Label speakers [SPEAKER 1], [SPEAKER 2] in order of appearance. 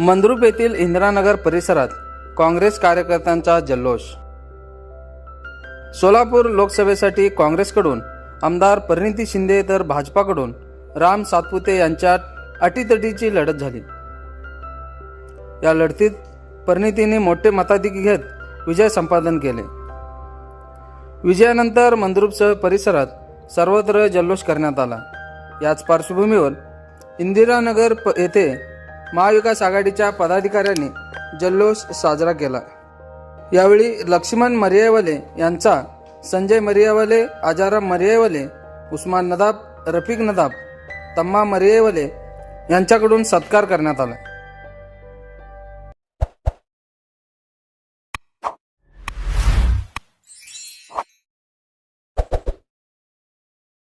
[SPEAKER 1] मंद्रुप येथील इंदिरानगर परिसरात काँग्रेस कार्यकर्त्यांचा जल्लोष. सोलापूर लोकसभेसाठी काँग्रेसकडून आमदार परिणिती शिंदे तर भाजपाकडून राम सातपुते यांच्या अटीतटीची लढत झाली. या लढतीत परिणितीने मोठे मताधिक घेत विजय संपादन केले. विजयानंतर मंद्रुपसह परिसरात सर्वत्र जल्लोष करण्यात आला. याच पार्श्वभूमीवर इंदिरानगर प येथे महाविकास आघाडीच्या पदाधिकाऱ्यांनी जल्लोष साजरा केला. यावेळी लक्ष्मण मरियावाले यांचा संजय मरियावाले आजाराम मरियावाले उस्मान नदाब रफिक नदाब तम्मा मरियावाले यांच्याकडून सत्कार करण्यात आला.